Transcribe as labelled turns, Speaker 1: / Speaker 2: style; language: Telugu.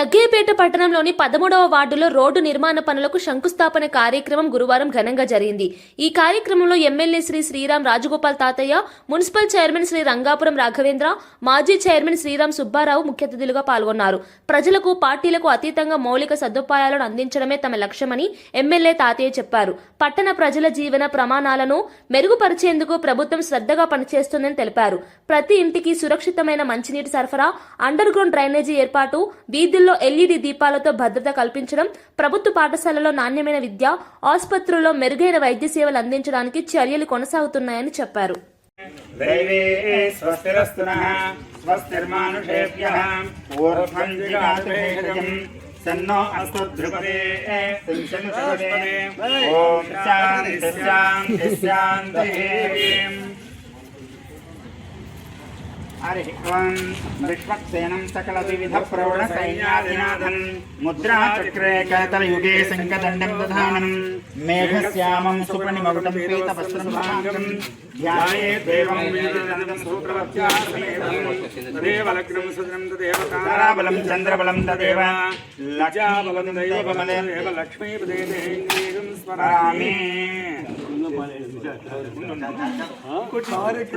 Speaker 1: జగ్గయ్యపేట పట్టణంలోని పదమూడవ వార్డులో రోడ్డు నిర్మాణ పనులకు శంకుస్థాపన కార్యక్రమం గురువారం ఘనంగా జరిగింది. ఈ కార్యక్రమంలో ఎమ్మెల్యే శ్రీ శ్రీరామ్ రాజగోపాల్ తాతయ్య మున్సిపల్ చైర్మన్ శ్రీ రంగాపురం రాఘవేంద్ర మాజీ చైర్మన్ శ్రీరామ్ సుబ్బారావు ముఖ్య అతిథులుగా పాల్గొన్నారు. ప్రజలకు పార్టీలకు అతీతంగా మౌలిక సదుపాయాలను అందించడమే తమ లక్ష్యమని ఎమ్మెల్యే తాతయ్య చెప్పారు. పట్టణ ప్రజల జీవన ప్రమాణాలను మెరుగుపరిచేందుకు ప్రభుత్వం శ్రద్ధగా పనిచేస్తుందని తెలిపారు. ప్రతి ఇంటికి సురక్షితమైన మంచినీటి సరఫరా అండర్ గ్రౌండ్ డ్రైనేజీ ఏర్పాటు వీధుల్లో స్కూల్లో ఎల్ఈడి దీపాలతో భద్రత కల్పించడం ప్రభుత్వ పాఠశాలలో నాణ్యమైన విద్య ఆసుపత్రుల్లో మెరుగైన వైద్య సేవలు అందించడానికి చర్యలు కొనసాగుతున్నాయని చెప్పారు.
Speaker 2: हरित्वम् विश्वक्सेनम् सकलविविधप्रौढसैन्यादिनाथन् मुद्राचक्रे कैतलयुगे शङ्खदण्डम् दधानम् मेघश्यामम् सुपणिमगुटम् पीतपश्रुभाङ्गम् ध्याये देवम्
Speaker 3: वेदितनम् सूत्रवत्यासमेतम् सुजनम् तदेव
Speaker 2: ताराबलम् चन्द्रबलम् तदेव
Speaker 3: लजाबलम् दैवबले एव लक्ष्मीपदेदेन्द्रियम् स्मरामि।
Speaker 2: कुछ
Speaker 3: और एक